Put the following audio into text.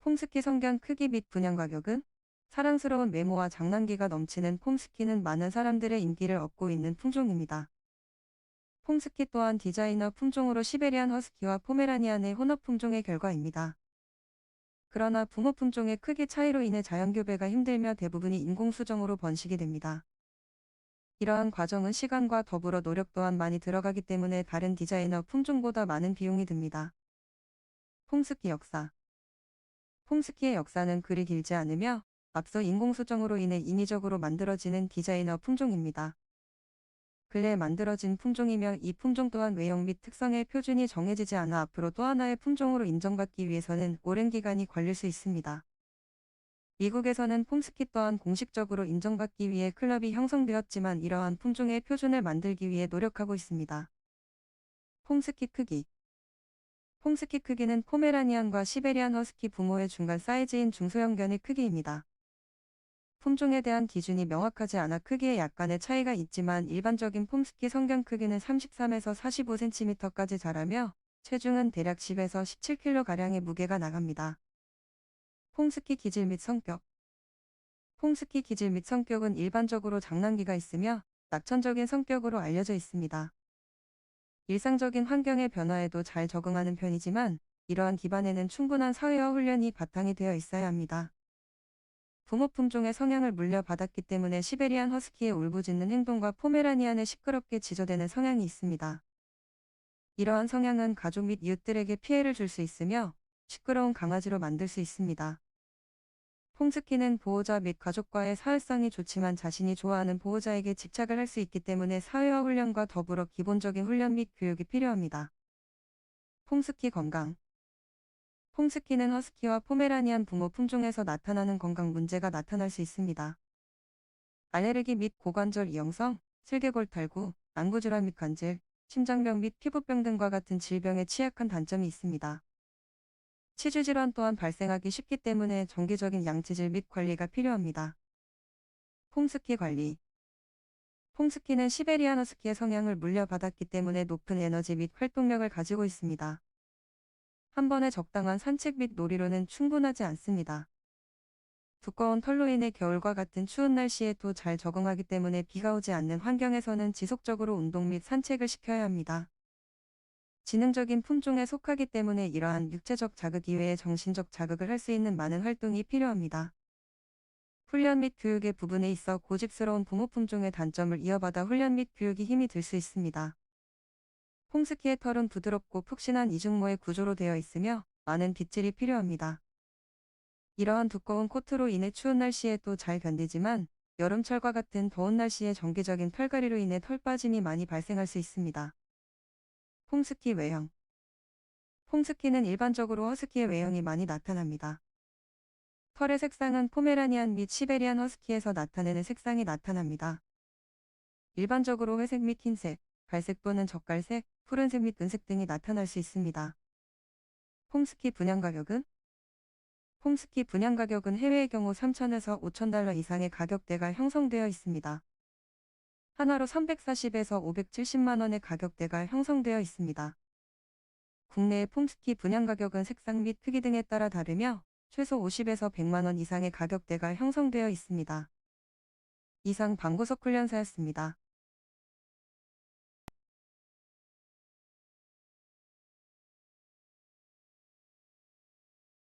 폼스키 성견 크기 및 분양 가격은 사랑스러운 외모와 장난기가 넘치는 폼스키는 많은 사람들의 인기를 얻고 있는 품종입니다. 폼스키 또한 디자이너 품종으로 시베리안 허스키와 포메라니안의 혼합 품종의 결과입니다. 그러나 붕어 품종의 크기 차이로 인해 자연교배가 힘들며 대부분이 인공수정으로 번식이 됩니다. 이러한 과정은 시간과 더불어 노력 또한 많이 들어가기 때문에 다른 디자이너 품종보다 많은 비용이 듭니다. 폼스키 역사 폼스키의 역사는 그리 길지 않으며 앞서 인공수정으로 인해 인위적으로 만들어지는 디자이너 품종입니다. 근래 만들어진 품종이며 이 품종 또한 외형 및 특성의 표준이 정해지지 않아 앞으로 또 하나의 품종으로 인정받기 위해서는 오랜 기간이 걸릴 수 있습니다. 미국에서는 폼스키 또한 공식적으로 인정받기 위해 클럽이 형성되었지만 이러한 품종의 표준을 만들기 위해 노력하고 있습니다. 폼스키 크기 폼스키 크기는 포메라니안과 시베리안 허스키 부모의 중간 사이즈인 중소형 견의 크기입니다. 품종에 대한 기준이 명확하지 않아 크기에 약간의 차이가 있지만 일반적인 폼스키 성견 크기는 33에서 45cm까지 자라며 체중은 대략 10에서 17kg가량의 무게가 나갑니다. 폼스키 기질 및 성격 폼스키 기질 및 성격은 일반적으로 장난기가 있으며 낙천적인 성격으로 알려져 있습니다. 일상적인 환경의 변화에도 잘 적응하는 편이지만 이러한 기반에는 충분한 사회화 훈련이 바탕이 되어 있어야 합니다. 부모 품종의 성향을 물려받았기 때문에 시베리안 허스키의 울부짖는 행동과 포메라니안의 시끄럽게 지저대는 성향이 있습니다. 이러한 성향은 가족 및 이웃들에게 피해를 줄 수 있으며 시끄러운 강아지로 만들 수 있습니다. 폼스키는 보호자 및 가족과의 사회성이 좋지만 자신이 좋아하는 보호자에게 집착을 할 수 있기 때문에 사회화 훈련과 더불어 기본적인 훈련 및 교육이 필요합니다. 폼스키 건강 폼스키는 허스키와 포메라니안 부모 품종에서 나타나는 건강 문제가 나타날 수 있습니다. 알레르기 및 고관절 이형성, 슬개골 탈구, 안구질환 및 관절, 심장병 및 피부병 등과 같은 질병에 취약한 단점이 있습니다. 치주 질환 또한 발생하기 쉽기 때문에 정기적인 양치질 및 관리가 필요합니다. 폼스키 관리 폼스키는 시베리안 허스키의 성향을 물려받았기 때문에 높은 에너지 및 활동력을 가지고 있습니다. 한 번에 적당한 산책 및 놀이로는 충분하지 않습니다. 두꺼운 털로 인해 겨울과 같은 추운 날씨에도 잘 적응하기 때문에 비가 오지 않는 환경에서는 지속적으로 운동 및 산책을 시켜야 합니다. 지능적인 품종에 속하기 때문에 이러한 육체적 자극 이외에 정신적 자극을 할 수 있는 많은 활동이 필요합니다. 훈련 및 교육의 부분에 있어 고집스러운 부모 품종의 단점을 이어받아 훈련 및 교육이 힘이 들 수 있습니다. 폼스키의 털은 부드럽고 푹신한 이중모의 구조로 되어 있으며 많은 빗질이 필요합니다. 이러한 두꺼운 코트로 인해 추운 날씨에도 잘 견디지만 여름철과 같은 더운 날씨에 정기적인 털갈이로 인해 털 빠짐이 많이 발생할 수 있습니다. 폼스키 외형 폼스키는 일반적으로 허스키의 외형이 많이 나타납니다. 털의 색상은 포메라니안 및 시베리안 허스키에서 나타내는 색상이 나타납니다. 일반적으로 회색 및 흰색, 갈색 또는 젓갈색, 푸른색 및 은색 등이 나타날 수 있습니다. 폼스키 분양 가격은 폼스키 분양 가격은 해외의 경우 3,000에서 5,000달러 이상의 가격대가 형성되어 있습니다. 하나로 340에서 570만 원의 가격대가 형성되어 있습니다. 국내의 폼스키 분양 가격은 색상 및 크기 등에 따라 다르며 최소 50에서 100만 원 이상의 가격대가 형성되어 있습니다. 이상 방구석 훈련사였습니다.